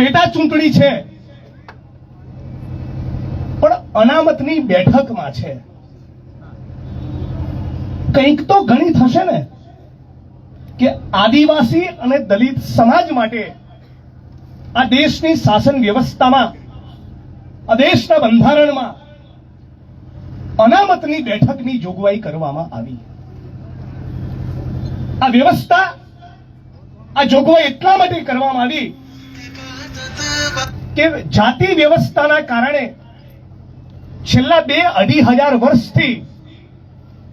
પેટા ચૂંટણી છે. પણ અનામતની બેઠકમાં છે. કંઈક તો ઘણી થશે ને, કે આદિવાસી અને દલિત સમાજ માટે આ દેશની શાસન વ્યવસ્થામાં, આ દેશના બંધારણમાં અનામતની બેઠકની જોગવાઈ કરવામાં આવી. આ વ્યવસ્થા, આ જોગવાઈ એટલા માટે કરવામાં આવી કે જાતિ વ્યવસ્થાના કારણે છેલ્લા બે અઢી હજાર વર્ષથી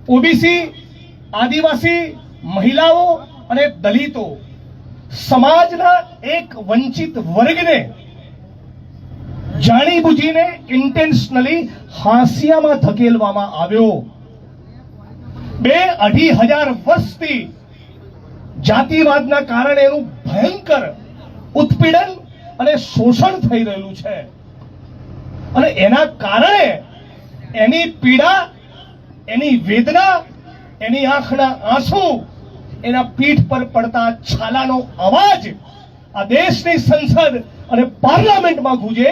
ઓબીસી, આદિવાસી, મહિલાઓ અને દલિતો સમાજના એક વંચિત વર્ગને જાણી ઇન્ટેન્શનલી હાંસિયામાં ધકેલવામાં આવ્યો. બે અઢી હજાર વર્ષથી જાતિવાદના કારણે એનું ભયંકર ઉત્પીડન અને શોષણ થઈ રહેલું છે. અને એના કારણે એની પીડા, એની વેદના, એની આંખના આંસુ, એના પીઠ પર પડતા છાલાનો અવાજ આ દેશની સંસદ અને પાર્લામેન્ટમાં ગુજે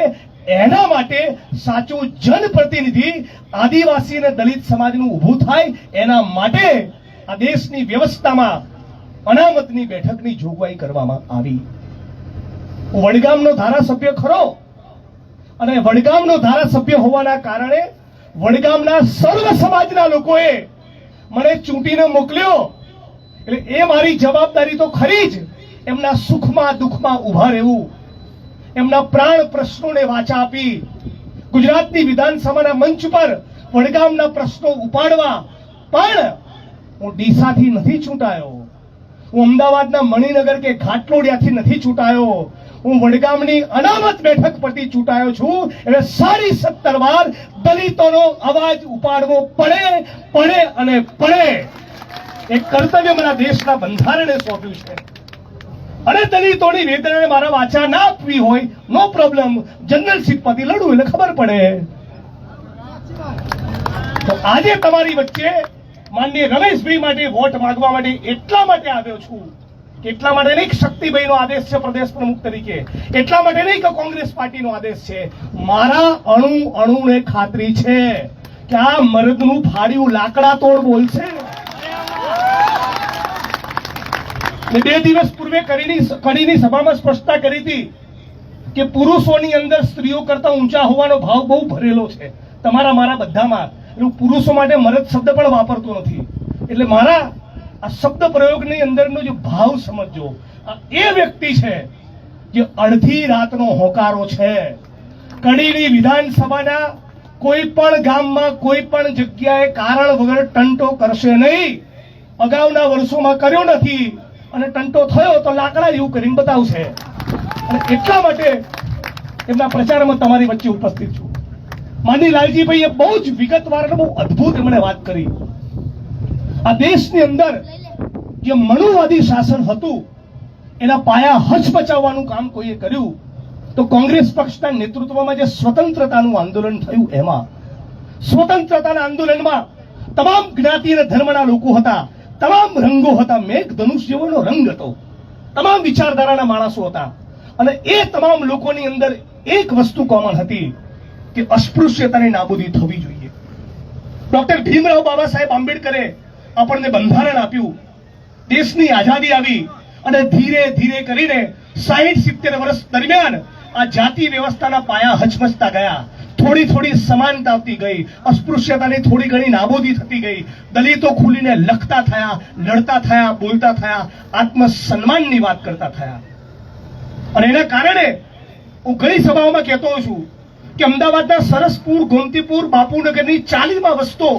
એના માટે સાચું જનપ્રતિનિધિ આદિવાસી અને દલિત સમાજનું ઊભું થાય એના માટે આ દેશની વ્યવસ્થામાં અનામતની બેઠકની જોગવાઈ કરવામાં આવી. વડગામનો ધારાસભ્ય ખરો? અને વડગામનો ધારાસભ્ય હોવાના કારણે વડગામના સર્વ સમાજના લોકોએ મને ચૂંટીને મોકલ્યો. એટલે એ મારી જવાબદારી તો ખરી જ. એમના સુખમાં દુઃખમાં ઊભા રહેવું. એમના પ્રાણ પ્રશ્નોને વાચા આપી. ગુજરાતની વિધાનસભાના મંચ પર વડગામના પ્રશ્નો ઉપાડવા. પણ હું ડીસાથી નથી ચૂંટાયો. હું અમદાવાદના મણિનગર કે ઘાટલોડિયાથી નથી ચૂંટાયો. હું વડગામની અનામત બેઠક પરથી ચૂંટાયો છું. એટલે સારી સત્તર વાર દલિતોનો અવાજ ઉપાડવો પડે પડે અને પડે. એ કર્તવ્ય મારા દેશના બંધારણે સોંપ્યું છે. અને દલિતોની વેદનાને મારા વાચા ના આપવી હોય, નો પ્રોબ્લેમ જનરલ સીટ પરથી લડવું એટલે ખબર પડે. તો આજે તમારી વચ્ચે માનનીય રમેશભાઈ માટે વોટ માંગવા માટે એટલા માટે આવ્યો છું. એટલા માટે નહીં શક્તિભાઈ શક્તિભાઈનો આદેશ છે પ્રદેશ પ્રમુખ તરીકે. એટલા માટે નહીં કે કોંગ્રેસ પાર્ટીનો આદેશ છે. મારા અણુ અણુને ખાતરી છે કે આ મર્દનું ફાડ્યું લાકડા તોડ બોલશે. બે દિવસ પૂર્વે કડીની કડીની સભામાં સ્પષ્ટતા કરી હતી કે પુરુષોની અંદર સ્ત્રીઓ કરતા ઊંચા હોવાનો ભાવ બહુ ભરેલો છે. તમારા, મારા બધામાં. હું પુરુષો માટે મરદ શબ્દ પણ વાપરતો નથી. એટલે મારા આ શબ્દ પ્રયોગની અંદરનો જે ભાવ સમજજો. આ એ વ્યક્તિ છે જે અડધી રાતનો હોકારો છે. કડીની વિધાનસભાના કોઈ પણ ગામમાં કોઈ પણ જગ્યાએ કારણ વગર ટંટો કરશે નહીં. અગાઉના વર્ષોમાં કર્યો નથી અને ટંટો થયો તો લાકડા એવું કરીને બતાવશે. અને એટલા માટે એમના પ્રચારમાં તમારી વચ્ચે ઉપસ્થિત છું. માની લાલજીભાઈએ બહુ જ વિગતવાર અને બહુ અદ્ભુત એમણે વાત કરી. આ દેશની અંદર જે મણુવાદી શાસન હતું, એના પાયા હચ બચાવવાનું કામ કોઈએ કર્યું, તો કોંગ્રેસ પક્ષના નેતૃત્વમાં જે સ્વતંત્રતાનું આંદોલન થયું એમાં, સ્વતંત્રતાના આંદોલનમાં તમામ જ્ઞાતિ અને ધર્મના લોકો હતા, તમામ રંગો હતા મેઘ ધનુષ જેવોનો રંગ હતો, તમામ વિચારધારાના માણસો હતા, અને એ તમામ લોકોની અંદર એક વસ્તુ કોમન હતી કે અસ્પૃશ્યતાની નાબૂદી થવી જોઈએ. ડોક્ટર ભીમરાવ બાબા સાહેબ આંબેડકરે આપણને બંધારણ આપ્યું. દેશની આઝાદી આવી અને ધીરે ધીરે કરીને સાહીઠ સિત્તેર વર્ષ દરમિયાન આ જાતિ વ્યવસ્થાના પાયા હચમચતા ગયા. થોડી થોડી સમાનતા આવતી ગઈ. અસ્પૃશ્યતાની થોડી ઘણી નાબૂદી થતી ગઈ. દલિતો ખુલીને લખતા થયા, લડતા થયા, બોલતા થયા, આત્મસન્માનની વાત કરતા થયા. અને એના કારણે હું ઘણી સભાઓમાં કહેતો છું કે અમદાવાદના સરસપુર ગોમતીપુર બાપુનગરની ચાલીમાં વસતો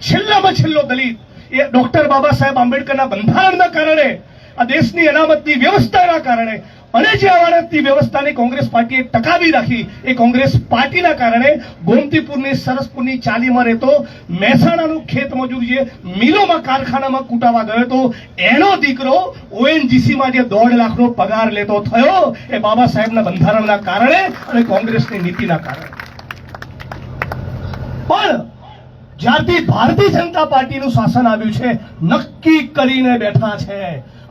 છેલ્લામાં છેલ્લો દલિત એ ડોક્ટર બાબા સાહેબ આંબેડકરના બંધારણના કારણે આ દેશની અનામતની વ્યવસ્થાના કારણે અને જે અવાણતની વ્યવસ્થાને કોંગ્રેસ પાર્ટીએ ટકાવી રાખી, એ કોંગ્રેસ પાર્ટીના કારણે ગોમતીપુરની સરસપુરની ચાલીમાં રહેતો મહેસાણાનું ખેત મજૂર જે મિલોમાં કારખાનામાં કૂટાવા ગયો હતો. એનો દીકરો ઓએનજીસીમાં જે દોઢ લાખનો પગાર લેતો થયો, એ બાબા સાહેબના બંધારણના કારણે અને કોંગ્રેસની નીતિના કારણે. પણ જ્યારથી ભારતીય જનતા પાર્ટીનું શાસન આવ્યું છે, નક્કી કરીને બેઠા છે.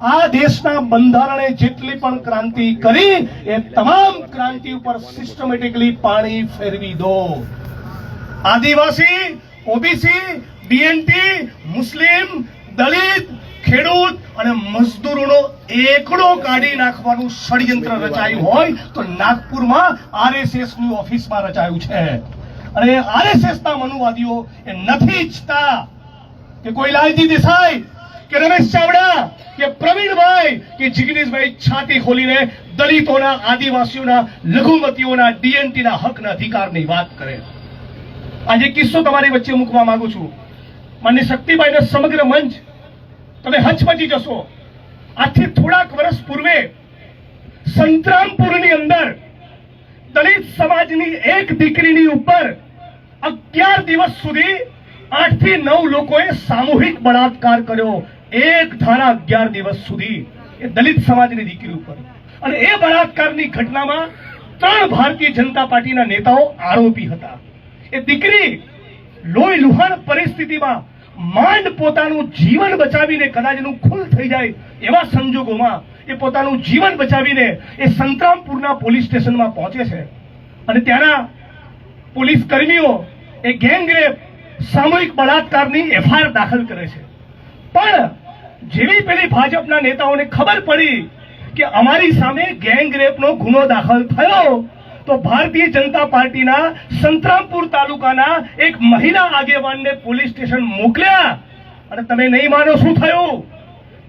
આ દેશના બંધારણે જેટલી પણ ક્રાંતિ કરી, એ તમામ ક્રાંતિ ઉપર સિસ્ટમેટિકલી પાણી ફેરવી દો. આદિવાસી, ઓબીસી બીએનટી મુસ્લિમ, દલિત, ખેડૂત અને મજદૂરોનો એકડો કાઢી નાખવાનું ષડયંત્ર રચાયું હોય તો નાગપુરમાં આરએસએસની ઓફિસમાં રચાયું છે. અને આરએસએસ ના મનુવાદીઓ એ નથી ઈચ્છતા કે કોઈ લાલજી દેસાઈ કે રમેશ ચાવડા, કે પ્રવીણભાઈ, કે જિગ્નેશભાઈ છાતી ખોલીને દલિતોના, આદિવાસીઓના, લઘુમતીઓના, ડીએનટીના હકના અધિકારની વાત કરે. આજે કિસ્સો તમારી વચ્ચે મૂકવા માંગુ છું. માન્ય શક્તિબાઈનો સમગ્ર મંચ, તમે હચમચી જશો. આજથી થોડાક વર્ષ પૂર્વે સંતરામપુરની અંદર દલિત સમાજની એક દીકરીની ઉપર અગિયાર દિવસ સુધી આઠથી નવ લોકોએ સામૂહિક બળાત્કાર કર્યો. એક ધારા અગિયાર દિવસ સુધી એ દલિત સમાજની દીકરી ઉપર. અને એ બળાત્કારની ઘટનામાં ત્રણ ભારતીય જનતા પાર્ટીના નેતાઓ આરોપી હતા. એ દીકરી લોહી લુહાણ પરિસ્થિતિમાં માંડ પોતાનું જીવન બચાવીને કદાચ એનું ખુલ થઈ જાય એવા સંજોગોમાં એ પોતાનું જીવન બચાવીને એ સંતરામપુરના પોલીસ સ્ટેશનમાં પહોંચે છે. અને ત્યાંના પોલીસ કર્મીઓ, એ ગેંગરેપ સામૂહિક બળાત્કારની એફઆઈઆર દાખલ કરે છે. પણ જેવી પેલી ભાજપના નેતાઓને ખબર પડી કે અમારી સામે ગેંગરેપનો ગુનો દાખલ થયો, તો ભારતીય જનતા પાર્ટીના સંતરામપુર તાલુકાના એક મહિલા આગેવાનને પોલીસ સ્ટેશન મોકલ્યા. અને તમે નહીં માનો શું થયું?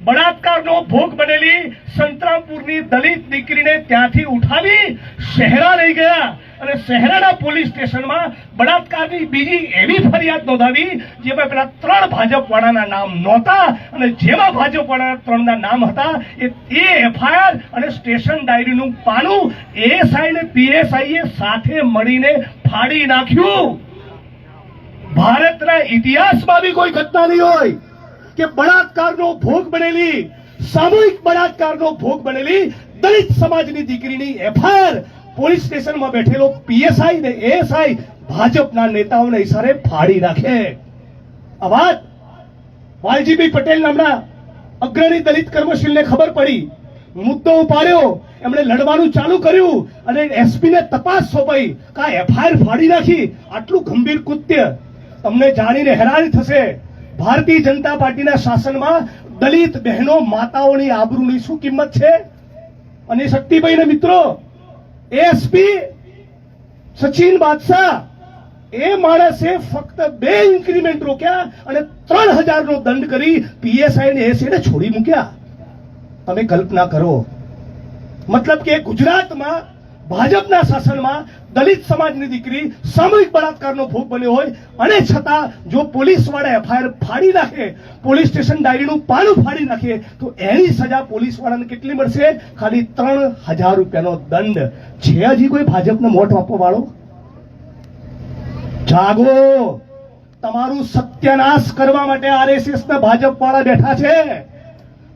બળાત્કારનો ભોગ બનેલી સંતરામપુરની દલિત દીકરીને ત્યાંથી ઉઠાવી શહેરા લઈ ગયા. અને શહેરાના પોલીસ સ્ટેશનમાં બળાત્કારની બીજી એવી ફરિયાદ નોંધાવી, જેમાં પેલા ત્રણ ભાજપ નામ નહોતા અને જેમાં ભાજપ ત્રણના નામ હતા, એ એફઆઈઆર અને સ્ટેશન ડાયરીનું પાનું એએસઆઈ ને પીએસઆઈએ સાથે મળીને ફાડી નાખ્યું. ભારતના ઇતિહાસમાં બી કોઈ ઘટના નહીં હોય કે બળાત્કારનો ભોગ બનેલી, સામૂહિક બળાત્કારનો ભોગ બનેલી દલિત સમાજની દીકરીની એફઆઈઆર પોલીસ સ્ટેશનમાં બેઠેલો પીએસઆઈ ને એએસઆઈ ભાજપના નેતાઓને ઈશારે ફાડી નાખે. આ વાત વાલજીભાઈ પટેલ નામના અગ્રણી દલિત કર્મશીલને ખબર પડી. મુદ્દો ઉપાડ્યો. એમણે લડવાનું ચાલુ કર્યું અને એસપી ને તપાસ સોંપાઈ કા એફઆઈઆર ફાડી નાખી. આટલું ગંભીર કૃત્ય તમને જાણીને હેરાન થશે. ભારતીય જનતા પાર્ટીના શાસનમાં દલિત બહેનો માતાઓની આબરૂની શું કિંમત છે? અને શક્તિભાઈ ને મિત્રો એસપી સચિન બાદશાહ, એ માણસે ફક્ત બે ઇન્ક્રીમેન્ટ રોક્યા અને ત્રણ હજારનો દંડ કરી પીએસઆઈ ને એસી ને છોડી મૂક્યા. તમે કલ્પના કરો. મતલબ કે ગુજરાતમાં ભાજપના શાસનમાં દલિત સમાજની દીકરી સામૂહિક બળાત્કારનો ભોગ બન્યો હોય, અને છતાં જો પોલીસવાળા એફઆઈઆર ફાડી નાખે, પોલીસ સ્ટેશન ડાયરીનું પાનું ફાડી નાખે, તો એની સજા પોલીસ વાળાને કેટલી મળશે? ખાલી ત્રણ હજાર રૂપિયાનો દંડ. છે હજી કોઈ ભાજપને મોટ આપવા વાળો? જાગો! તમારું સત્યનાશ કરવા માટે આરએસએસ ના ભાજપ વાળા બેઠા છે.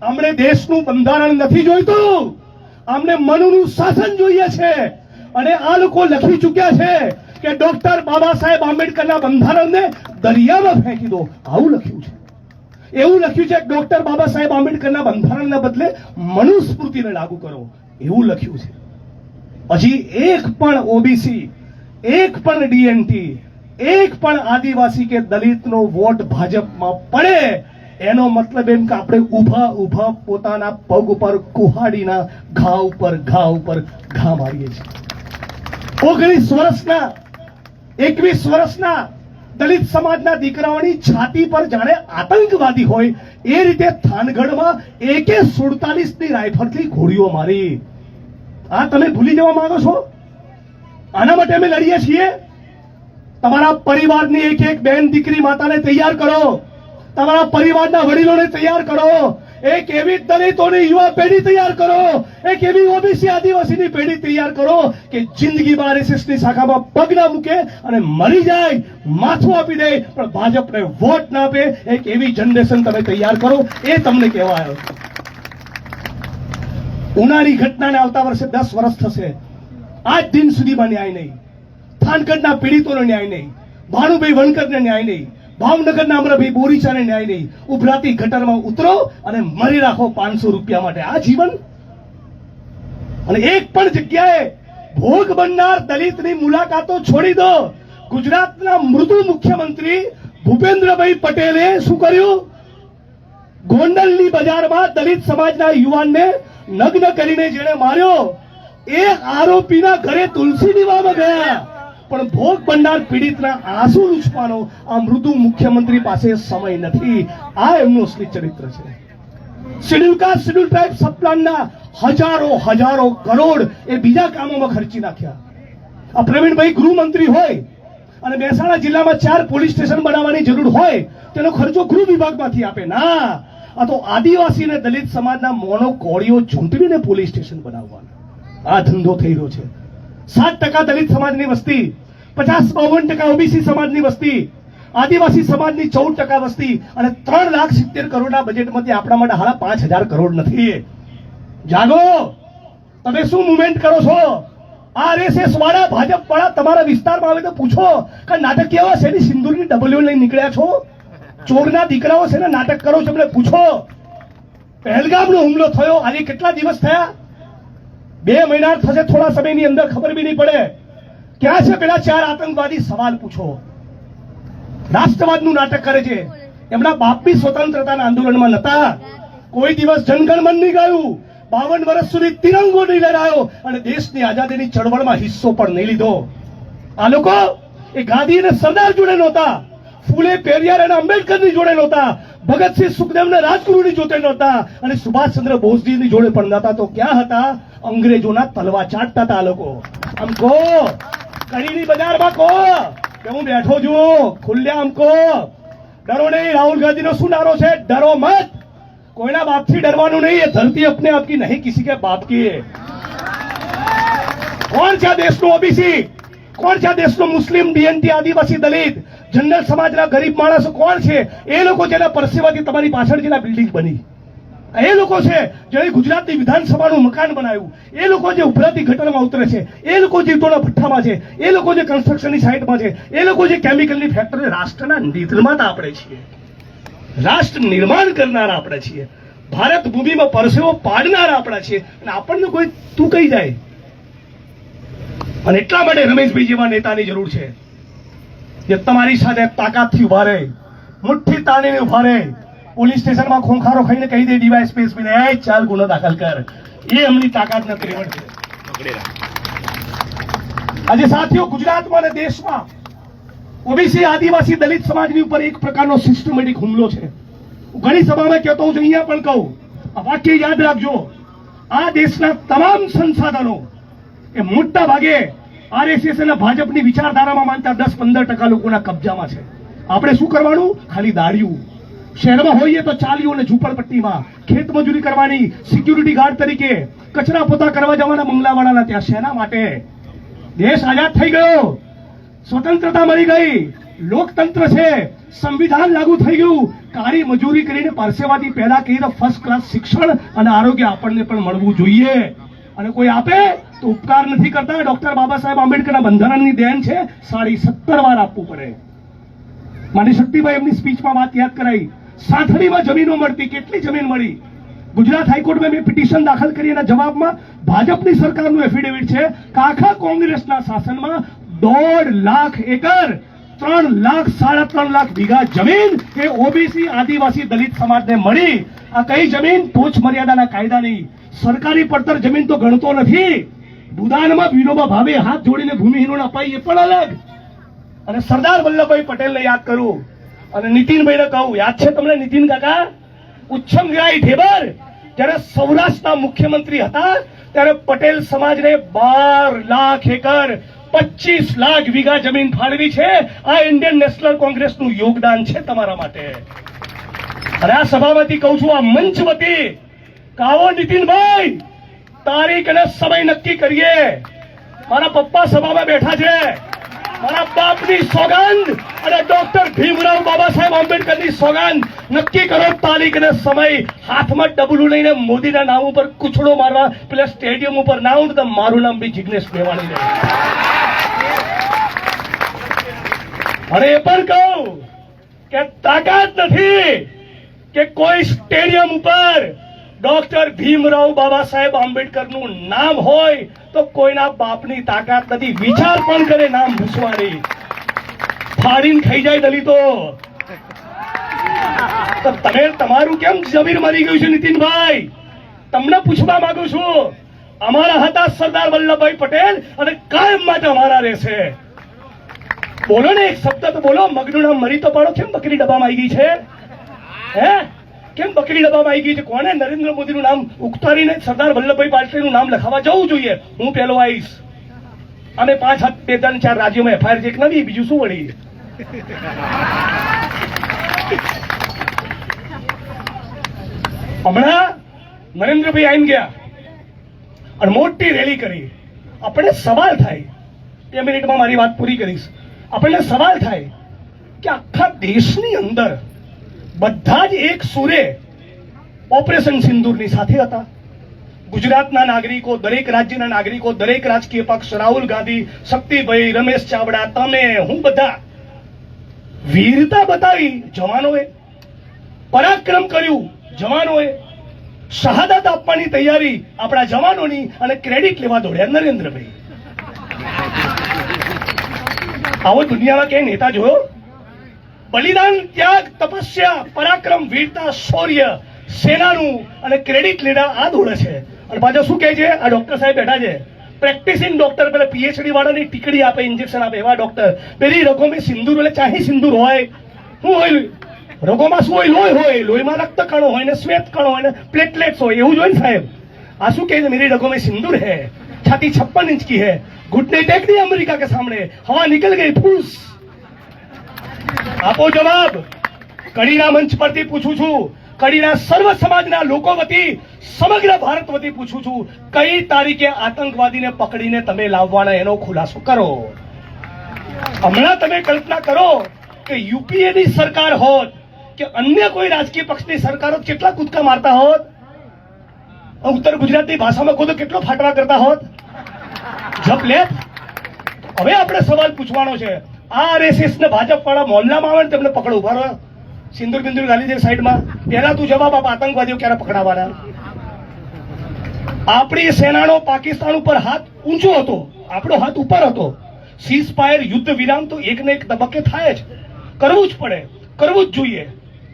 અમને દેશનું બંધારણ નથી જોઈતું. અમને મનનું શાસન જોઈએ છે. અને આ લોકો લખી ચૂક્યા છે કે ડોક્ટર બાબા સાહેબ આંબેડકરના બંધારણને દરિયામાં ફેંકી દો. આવું લખ્યું છે. એવું લખ્યું છે, ડોક્ટર બાબા સાહેબ આંબેડકરના બંધારણના બદલે મનુસ્મૃતિને લાગુ કરો. એવું લખ્યું છે. હજી એક પણ ઓબીસી એક પણ ડીએનટી એક પણ આદિવાસી કે દલિતનો વોટ ભાજપમાં પડે એનો મતલબ એમ કે આપણે ઊભા ઊભા પોતાના પગ ઉપર કુહાડીના ઘા ઉપર ઘા ઉપર ઘા મારીએ છીએ. ઓગણીસ વર્ષના, એકવીસ વર્ષના દલિત સમાજના દીકરાઓની છાતી પર જાણે આતંકવાદી હોય, એ રીતે થાનગઢમાં એકે સુડતાલીસની રાઇફલથી ગોળીઓ મારી. આ તમે ભૂલી જવા માંગો છો? આના માટે અમે લડીએ છીએ? તમારા પરિવારની એક એક બેન દીકરી માતાને તૈયાર કરો. તમારા પરિવારના વડીલોને તૈયાર કરો. એક એવી દલિતોની યુવા પેઢી તૈયાર કરો. એક એવી ઓબીસી આદિવાસીની પેઢી તૈયાર કરો કે જિંદગી આરએસએસની શાખામાં પગ ના મૂકે અને મરી જાય, માથું આપી દે, પણ ભાજપને વોટ ના આપે. એક એવી જનરેશન તમે તૈયાર કરો. એ તમને કહેવા આવ્યો ઉનાળી ઘટનાને આવતા વર્ષે દસ વર્ષ થશે. આજ દિન સુધીમાં ન્યાય નહીં. થાનગઢના પીડિતોનો ન્યાય નહીં. ભાનુભાઈ વણકરને ન્યાય નહીં. ભાવનગરના અમરભાઈ બોરીચાને ન્યાય નહીં. ઉભરાતી ગટરમાં ઉતરો અને મરી રાખો પાંચસો રૂપિયા માટે. આ જીવન? અને એક પણ જગ્યાએ ભોગ બનનાર દલિતની મુલાકાતો છોડી દો. ગુજરાતના મૃદુ મુખ્યમંત્રી ભૂપેન્દ્રભાઈ પટેલે શું કર્યું? ગોંડલની બજારમાં દલિત સમાજના યુવાનને નગ્ન કરીને જેણે માર્યો. એ આરોપીના ઘરે તુલસી દીવામાં ગયા. પણ ભોગ બનનાર પીડિતના આંસુ લૂછવાનો આ મૃદુ મુખ્યમંત્રી પાસે સમય નથી. આ એમનું અસલી ચરિત્ર છે. શેડ્યુલ કાસ્ટ, શેડ્યુલ ટ્રાઇબ સબપ્લાનના હજારો હજારો કરોડ એ બીજા કામોમાં ખર્ચી નાખ્યા. આ પ્રવીણભાઈ ગૃહમંત્રી હોય અને મહેસાણા જિલ્લામાં ચાર પોલીસ સ્ટેશન બનાવવાની જરૂર હોય, તેનો ખર્ચો ગૃહ વિભાગમાંથી આપે. ના, આ તો આદિવાસી અને દલિત સમાજના મોનો કોળીઓ ઝૂંટવીને પોલીસ સ્ટેશન બનાવવાના. આ ધંધો થઈ રહ્યો છે. સાત ટકા દલિત સમાજની વસ્તી પચાસ બાવન ટકા ઓબીસી સમાજની વસ્તી, આદિવાસી સમાજની ચૌદ ટકા વસ્તી અને ત્રણ લાખ સિત્તેર કરોડના બજેટમાંથી આપણા માટે હાડા પાંચ હજાર કરોડ નથી. જાગો! તમે શું મુવમેન્ટ કરો છો? આરએસએસ વાળા, ભાજપ વાળા તમારા વિસ્તારમાં આવે તો પૂછો કે નાટક કેવા છે સિંદૂરની ડબલ્યુ લઈ નીકળ્યા છો? ચોરના દીકરાઓ છે ને નાટક કરો છો? એમને પૂછો. પહેલગામનો હુમલો થયો. આજે કેટલા દિવસ થયા? બે મહિના થશે, થોડા સમયની અંદર ખબર બી નહીં પડે. ક્યાં છે પેલા ચાર આતંકવાદી? સવાલ પૂછો. રાષ્ટ્રવાદનું નાટક કરે છે. એમના બાપ બી સ્વતંત્રતાના આંદોલનમાં નતા. કોઈ દિવસ જનગણમન નહીં ગાયું. બાવન વર્ષ સુધી તિરંગો નહીં લહેરાયો અને દેશની આઝાદીની ચળવળમાં હિસ્સો પણ નહીં લીધો. આ લોકો એ ગાંધી અને સરદાર જોડે નહોતા. ફૂલે, પેરિયાર અને આંબેડકરની જોડે નહોતા. ભગતસિંહ સુખદેવને રાજગુરુની જોડે નહોતા. અને સુભાષચંદ્ર બોઝજીની જોડે પણ નહોતા. તો ક્યાં હતા? અંગ્રેજોના તલવા ચાટતા હતા આ લોકો. આમ કહો. ખરીદી બજારમાં કહો. કે હું બેઠો છું, ખુલ્લેઆમ કહો. ડરો નહીં, રાહુલ ગાંધીનો શું નારો છે? ડરો મત. કોઈના બાપથી ડરવાનું નહીં, એ ધરતી અપને આપકી નહીં, કિસી કે બાપ કી. કોણ છે દેશનો ઓબીસી? કોણ છે દેશનું મુસ્લિમ બીએનટી આદિવાસી દલિત? જનરલ સમાજના ગરીબ માણસો કોણ છે? એ લોકો જેના પરસેવાથી તમારી પાછળ જેના બિલ્ડિંગ બની. એ લોકો છે જે ગુજરાતની વિધાનસભાનું મકાન બનાવ્યું, એ લોકો જે ઉભરાતી ગટરમાં ઉતરે છે, એ લોકો જે ઈંટોના ભઠ્ઠામાં છે, એ લોકો જે કન્સ્ટ્રક્શનની સાઇટમાં છે, એ લોકો જે કેમિકલની ફેક્ટરી રાષ્ટ્રના નિર્માતા આપણે છીએ. રાષ્ટ્ર નિર્માણ કરનારા આપણે છીએ. ભારત ભૂમિમાં પરસેવો પાડનારા આપણા છીએ. અને આપણને કોઈ તું કહી જાય. અને એટલા માટે રમેશભાઈ જેવા નેતાની જરૂર છે. જે તમારી સાથે તાકાતથી ઊભા રહે, મુઠ્ઠી તાણીને ઊભા રહે પોલીસ સ્ટેશનમાં ખોંખારો ખાઈને કહી દે ડીવાય સ્પેસ ને "એ, ચાલ ગુનો દાખલ કર. એ એમની તાકાત નથી આજે સાથીઓ ગુજરાતમાં અને દેશમાં ઓબીસી આદિવાસી દલિત સમાજની ઉપર એક પ્રકારનો સિસ્ટમેટિક હુમલો છે. હું ઘણી સભામાં કહેતો હું અહીંયા પણ કહું. આ વાક્ય યાદ રાખજો. આ દેશના તમામ સંસાધનો એ મોટા ભાગે આરએસએસ અને ભાજપની વિચારધારામાં માનતા દસ પંદર ટકા લોકોના કબજામાં છે. આપણે શું કરવાનું? ખાલી દાડિયું. શહેરમાં હોઈએ તો ચાલીઓ અને ઝૂંપડપટ્ટીમાં ખેત મજૂરી કરવાની સિક્યુરિટી ગાર્ડ તરીકે કચરા પોતા કરવા જવાના મંગલાવાળાના ત્યાં શેના માટે? દેશ આઝાદ થઈ ગયો. સ્વતંત્રતા મળી ગઈ. લોકતંત્ર છે. સંવિધાન લાગુ થઈ ગયું. કાળી મજૂરી કરીને પરસેવાથી કરી તો ફર્સ્ટ ક્લાસ શિક્ષણ અને આરોગ્ય આપણને પણ મળવું જોઈએ. અને કોઈ આપે તો ઉપકાર નથી કરતા. ડોક્ટર બાબા સાહેબ આંબેડકરના બંધારણની દેન છે. સાડી સત્તર વાર આપવું પડે. મારી શક્તિભાઈ એમની સ્પીચમાં વાત યાદ કરાઈ. સાથળીમાં જમીનો મળતી, કેટલી જમીન મળી? ગુજરાત હાઈકોર્ટમાં મેં પિટિશન દાખલ કરી એના જવાબમાં ભાજપની સરકારનું એફિડેવિટ છે કે આખા કોંગ્રેસના શાસનમાં દોઢ લાખ એકર, ત્રણ લાખ, સાડા ત્રણ લાખ વીઘા જમીન એ ઓબીસી આદિવાસી દલિત સમાજને મળી. આ કઈ જમીન? ટોચ મર્યાદાના કાયદાની સરકારી પડતર જમીન તો ગણતો નથી. ભૂદાનમાં વિનોબા ભાવે હાથ જોડીને ભૂમિહીનોને અપાઈ એ પણ અલગ. અને સરદાર વલ્લભભાઈ પટેલને યાદ કરું. અને નીતિનભાઈને કહું, યાદ છે તમને નીતિન કાકા? ઉચ્છમ વિરાઈ ઢેબર જ્યારે સૌરાષ્ટ્રના મુખ્યમંત્રી હતા, ત્યારે પટેલ સમાજને બાર લાખ એકર, પચીસ લાખ વીઘા જમીન ફાળવી છે. આ ઇન્ડિયન નેશનલ કોંગ્રેસનું યોગદાન છે તમારા માટે. અને આ સભામાંથી કહું છું, આ મંચ વતી, કાવો નીતિનભાઈ, તારીખ અને સમય નક્કી કરીએ. મારા પપ્પા સભામાં બેઠા છે. મારા બાપની સોગંદ અને ડોક્ટર ભીમરાવ બાબા સાહેબ આંબેડકરની સોગંદ. નક્કી કરો, તારીખ અને સમય. હાથમાં ડબલું લઈને મોદીના નામ ઉપર કૂછડો મારવા, પેલા સ્ટેડિયમ ઉપર ના આવું તો મારું નામ બી જિગ્નેશ મેવાણી અને એ પણ કહું કે તાકાત નથી કે કોઈ સ્ટેડિયમ ઉપર ડોક્ટર ભીમરાવ બાબા સાહેબ આંબેડકરનું નામ હોય તો કોઈના બાપની તાકાત નથી. વિચાર પણ કરે, નામ ભૂસવાની ફાડીને ખાઈ જાય દલિતો. તમે તમારું કેમ જમીર મરી ગયું છે નીતિનભાઈ? તમને પૂછવા માંગુ છું, અમારા હતા સરદાર વલ્લભભાઈ પટેલ અને કાયમ માટે અમારા રહેશે. બોલો ને એક શબ્દ તો બોલો, મગનું નામ મરી તો પાડો, કેમ બકરી ડબ્બામાં આવી ગઈ છે? હે? કેમ બકરી ડબ્બામાં આવી ગઈ છે? કોને નરેન્દ્ર મોદીનું નામ ઉકતારીને સરદાર વલ્લભભાઈ પટેલનું નામ લખાવા જવું જોઈએ? હું પેલો આવીશ. અમે પાંચ હાથ બે, ત્રણ, ચાર રાજ્યોમાં એફઆઈઆર ચેક નવી, બીજું શું વળી હમણાં નરેન્દ્રભાઈ આવીને ગયા. અને મોટી રેલી કરી. આપણને સવાલ થાય. બે મિનિટમાં મારી વાત પૂરી કરીશ. આપણને સવાલ થાય કે આખા દેશની અંદર બધા જ એક સુરે ઓપરેશન સિંદૂરની સાથે હતા. ગુજરાતના નાગરિકો, દરેક રાજ્યના નાગરિકો, દરેક રાજકીય પક્ષ, રાહુલ ગાંધી, શક્તિભાઈ, રમેશ ચાવડા, તમે, હું બધા વીરતા બતાવી જવાનોએ, પરાક્રમ કર્યું જવાનોએ, શહાદત આપવાની તૈયારી આપણા જવાનોની અને ક્રેડિટ લેવા દોડ્યા નરેન્દ્રભાઈ. આવો દુનિયામાં ક્યાંય નેતા જોયો? બલિદાન ત્યાગ તપસ્યા પરાક્રમ વીરતા શૌર્ય સેનાનું અને ક્રેડિટ લેડા આ દોડે છે અને પાછા શું કહે છે આ ડોક્ટર સાહેબ બેઠા છે પ્રેક્ટિસિંગ ડોક્ટર પેલા પીએચડી વાળાની ટીકડી આપે ઇન્જેક્શન આપે એવા ડોક્ટર પેલી રગોમાં સિંદૂર એટલે ચાહી સિંદૂર હોય શું હોય રગોમાં શું હોય લોહી હોય લોહીમાં રક્ત કણો હોય ને શ્વેત કણો હોય ને પ્લેટલેટ્સ હોય એવું જ હોય ને સાહેબ આ શું કહે છે मेरी रगों में सिंदूर है छाती छप्पन इंच की है घुटने टेक दी अमेरिका के सामने हवा निकल गई फूस આપો જવાબ. કડીના મંચ પરથી પૂછું છું. કડીના સર્વ સમાજના લોકો વતી, સમગ્ર ભારત વતી પૂછું છું, કઈ તારીખે આતંકવાદીને પકડીને તમે લાવવાના એનો ખુલાસો કરો? હમણાં તમે કલ્પના કરો કે યુપીએ ની સરકાર હોત, કે અન્ય કોઈ રાજકીય પક્ષની સરકારો કેટલા કૂદકા મારતા હોત? ઉત્તર ગુજરાતની ભાષામાં તો કેટલો ફાટવા કરતા હોત? જપ લે હવે આપણે સવાલ પૂછવાનો છે. આરએસએસ ને ભાજપ વાળા મોહલ્લામાં આવે ને તેમને પકડો ઊભા રહો. સિંદુર બિંદુર ગાલી દે સાઈડમાં. પહેલા તું જવાબ આપ આતંકવાદીઓ ક્યારે પકડાવાના? આપણી સેનાનો પાકિસ્તાન ઉપર હાથ ઊંચો હતો, આપણો હાથ ઉપર હતો. સીઝ ફાયર યુદ્ધ વિરામ તો એક ને એક તબક્કે થાય જ. કરવું જ પડે, કરવું જ જોઈએ.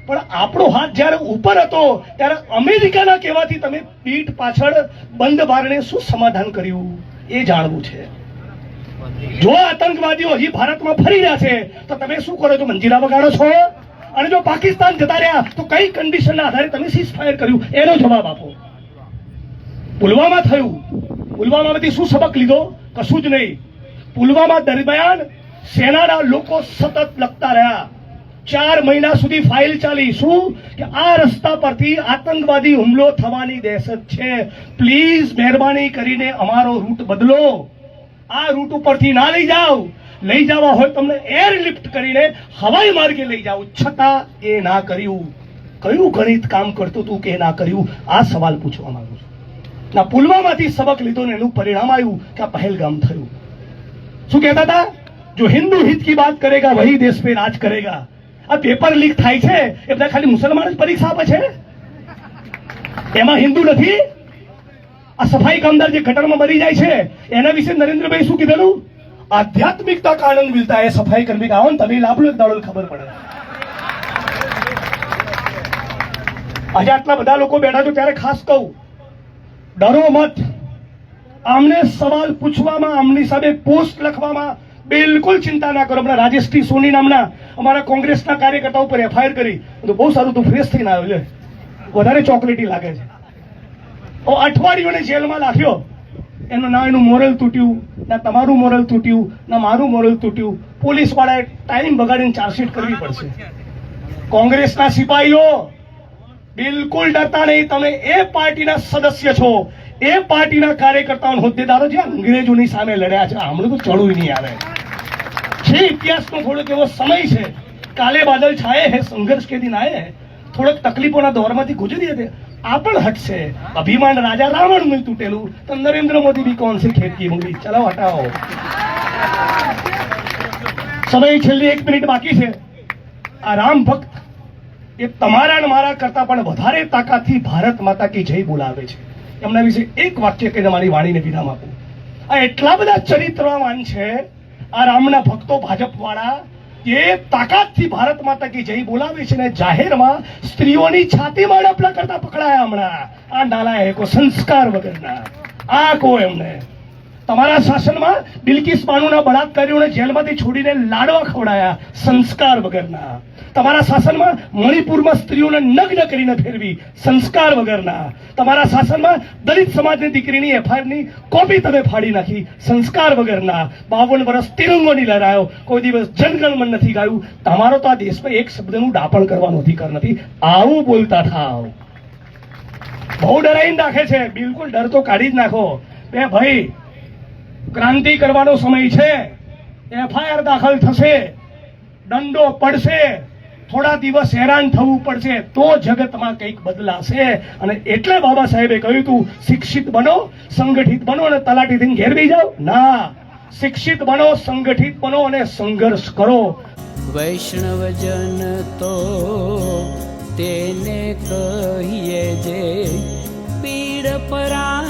પણ આપણો હાથ જ્યારે ઉપર હતો, ત્યારે અમેરિકાના કહેવાથી તમે પીઠ પાછળ બંધ બારણે શું સમાધાન કર્યું? એ જાણવું છે. જો આતંકવાદીઓ હજી ભારતમાં ફરી રહ્યા છે, તો તમે શું કરો? છો મંજીરા વગાડો છો? અને જો પાકિસ્તાન જતા રહ્યા, તો કઈ કન્ડિશનના આધારે તમે સીઝ ફાયર કર્યું? એનો જવાબ આપો. પુલવામા થયું. પુલવામામાંથી શું સબક લીધો? કશું જ નહીં. પુલવામા દરમિયાન સેનાના લોકો સતત લખતા રહ્યા. ચાર મહિના સુધી ફાઇલ ચાલી. શું? કે આ રસ્તા પરથી આતંકવાદી હુમલો થવાની દહેશત છે. પ્લીઝ મહેરબાની કરીને અમારો રૂટ બદલો. આ રૂટ ઉપરથી ના લઈ જાઓ. લઈ જવા હોય તમને એરલિફ્ટ કરીને હવાઈ માર્ગે લઈ જાઓ. છતાં એ ના કર્યું. કયું ગણિત કામ કરતું હતું કે ના કર્યું? આ સવાલ પૂછવા માંગુ છું. પુલવામાથી સબક લીધો ને એનું પરિણામ આવ્યું કે આ પહેલગામ થયું. શું કહેતા હતા? જો હિન્દુ હિત કી વાત કરેગા, વહી દેશ પે રાજ કરેગા. આ પેપર લીક થાય છે, એ બધા ખાલી મુસલમાન જ પરીક્ષા આપે છે? એમાં હિન્દુ નથી? આ સફાઈ કામદાર જે ગટરમાં મરી જાય છે, એના વિશે નરેન્દ્રભાઈ શું કીધેલું? આધ્યાત્મિકતા કાનન મિલતા એ સફાઈ કર્મી આવો ને તમે લાભલો એક દાડો, ખબર પડે. આજે આટલા બધા લોકો બેઠા છો ત્યારે ખાસ કહું, ડરો મત. આમને સવાલ પૂછવામાં, આમની સામે પોસ્ટ લખવામાં બિલકુલ ચિંતા ના કરો. હમણાં રાજેશજી સોની નામના અમારા કોંગ્રેસના કાર્યકર્તા ઉપર એફઆઈઆર કરી. તો બહુ સારું તું ફ્રેશ થઈને આવ્યો છે વધારે ચોકલેટી લાગે છે. ઓ અઠવાડિયોને જેલમાં નાખ્યો એનું ના એનું મોરલ તૂટ્યું ના તમારું મોરલ તૂટ્યું ના મારું મોરલ તૂટ્યું. પોલીસવાળાએ ટાઈમ બગાડીને ચાર્જશીટ કરવી પડશે. કોંગ્રેસના સિપાહીઓ બિલકુલ ડરતા નહીં. તમે એ પાર્ટીના સદસ્ય છો. એ પાર્ટીના કાર્યકર્તાઓ હોદ્દેદારો જે અંગ્રેજોની સામે લડ્યા છે. હમણાં તો ચડું નહીં આવે. છે ઇતિહાસનો થોડોક એવો સમય છે. કાલે બાદલ છાયે હે સંઘર્ષ કે દિન આયે થોડોક તકલીફોના દોરમાંથી ગુજરી હતી આ પણ હટશે અભિમાન રાજા રાવણનું તૂટેલું. તો નરેન્દ્ર મોદી બી કોણ સે ખેત કી ચલો, હટાવો. સમય છેલ્લી એક મિનિટ બાકી છે. આ રામ ભક્ત એ તમારા અને મારા કરતા પણ વધારે તાકાતથી ભારત માતા કી જય બોલાવે છે. એમના વિશે એક વાક્ય કહીને મારી વાણીને વિરામ આપું. આ એટલા બધા ચરિત્રવાન છે. આ રામના ભક્તો ભાજપ વાળા એ તાકાતથી ભારત માતા કી જય બોલાવે છે ને જાહેરમાં સ્ત્રીઓની છાતીમાં ડપલા કરતા પકડાયા હમણાં. આ નાલાયકો સંસ્કાર વગરના. આ કો એમને તમારા શાસનમાં બિલકિસ બાનુના બળાત્કારીઓને જેલમાંથી છોડીને લાડવા ખવડાયા સંસ્કાર વગરના. તમારા શાસનમાં મણિપુરમાં સ્ત્રીઓને નગ્ન કરીને ફેરવી સંસ્કાર વગરના. તમારા શાસનમાં દલિત સમાજની દીકરીની એફઆઈઆરની કોપી તમે ફાડી નાખી સંસ્કાર વગરના. બાવન વર્ષ તિરંગો નહીં લહેરાયો કોઈ દિવસ જનગણમન નથી ગાયું. તમારો તો આ દેશમાં એક શબ્દનું ડાપણ કરવાનો અધિકાર નથી. આવું બોલતા થાવ. બહુ ડરાઈને રાખે છે. બિલકુલ ડર તો કાઢી જ નાખો. બે ભાઈ ક્રાંતિ કરવાનો સમય છે. એફઆઈઆર દાખલ થશે. દંડો પડશે. થોડા દિવસ હેરાન થવું પડશે. તો જગતમાં કંઈક બદલાશે. અને એટલે બાબા સાહેબે કહ્યું હતું, શિક્ષિત બનો, સંગઠિત બનો અને તલાટી થઈને ઘેરવી જાઓ. ના. શિક્ષિત બનો, સંગઠિત બનો અને સંઘર્ષ કરો. વૈષ્ણવજન તો તેને કહીએ જે, પીડ પરા